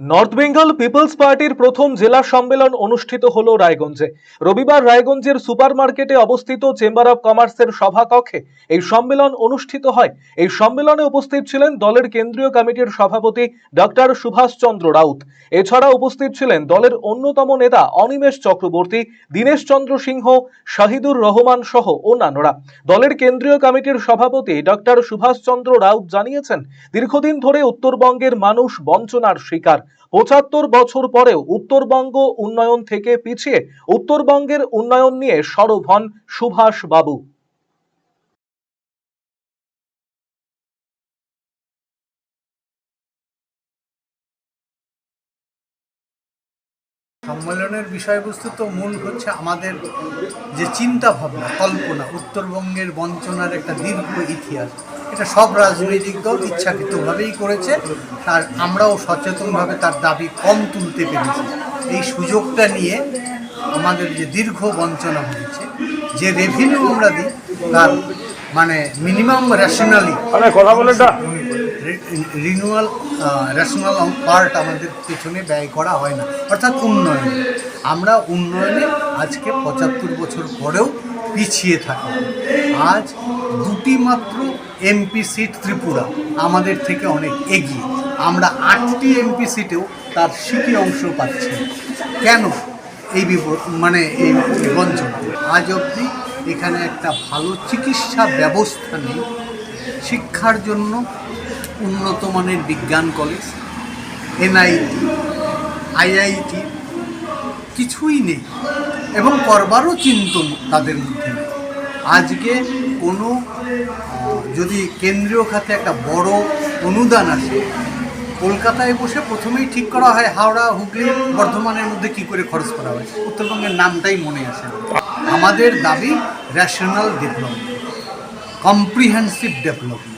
North Bengal people's পার্টির প্রথম জেলা সম্মেলন অনুষ্ঠিত হলো রায়গঞ্জে। রবিবার রায়গঞ্জের সুপারমার্কেটে অবস্থিত চেম্বার অব কমার্সের সভাকক্ষে এই সম্মেলন অনুষ্ঠিত হয়। এই সম্মেলনে উপস্থিত ছিলেন দলের কেন্দ্রীয় কমিটির সভাপতি ডক্টর সুভাষ চন্দ্র রাউত। এছাড়া উপস্থিত ছিলেন দলের অন্যতম নেতা অনিমেষ চক্রবর্তী, দীনেশ চন্দ্র সিংহ, শাহিদুর রহমান সহ অন্যান্যরা। দলের কেন্দ্রীয় কমিটির সভাপতি ডক্টর সুভাষ চন্দ্র রাউত জানিয়েছেন, দীর্ঘদিন ধরে উত্তরবঙ্গের মানুষ বঞ্চনার শিকার। পঁচাত্তর বছর পরেও উত্তরবঙ্গ উন্নয়ন থেকে পিছিয়ে উত্তরবঙ্গের উন্নয়ন নিয়ে সরব হন সুভাষ বাবু সম্মেলনের বিষয়বস্তু তো মূল হচ্ছে আমাদের যে চিন্তা ভাবনা, কল্পনা, উত্তরবঙ্গের বঞ্চনার একটা দীর্ঘ ইতিহাস। এটা সব রাজনৈতিক দল ইচ্ছাকৃতভাবেই করেছে, আর আমরাও সচেতনভাবে তার দাবি কম তুলতে পেরেছি। এই সুযোগটা নিয়ে আমাদের যে দীর্ঘ বঞ্চনা হয়েছে, যে রেভিনিউ আমরা দিই, তার মানে মিনিমাম রেশনালি কথা বলে রিনুয়াল রেশনাল পার্ট আমাদের পেছনে ব্যয় করা হয় না। অর্থাৎ উন্নয়নে। আমরা উন্নয়নে আজকে পঁচাত্তর বছর পরেও পিছিয়ে থাকি। আজ দুটি মাত্র এমপি সিট ত্রিপুরা। আমাদের থেকে অনেক এগিয়ে। আমরা আটটি এমপি সিটেও তার সিটি অংশ পাচ্ছি কেন? এই মানে এই বঞ্চনা। আজ অবধি এখানে একটা ভালো চিকিৎসা ব্যবস্থা নেই। শিক্ষার জন্য উন্নত মানের বিজ্ঞান কলেজ, এনআইটি, আইআইটি, কিছুই নেই এবং করবারও চিন্তন তাদের মধ্যে আজকে কোনো যদি কেন্দ্রীয় খাতে একটা বড় অনুদান আসে, কলকাতায় বসে প্রথমেই ঠিক করা হয় হাওড়া, হুগলি, বর্ধমানের মধ্যে কি করে খরচ করা হয়। উত্তরবঙ্গের নামটাই মনে না আমাদের দাবি ন্যাশনাল ডেভেলপমেন্ট কম্প্রিহেন্সিভ ডেভেলপমেন্ট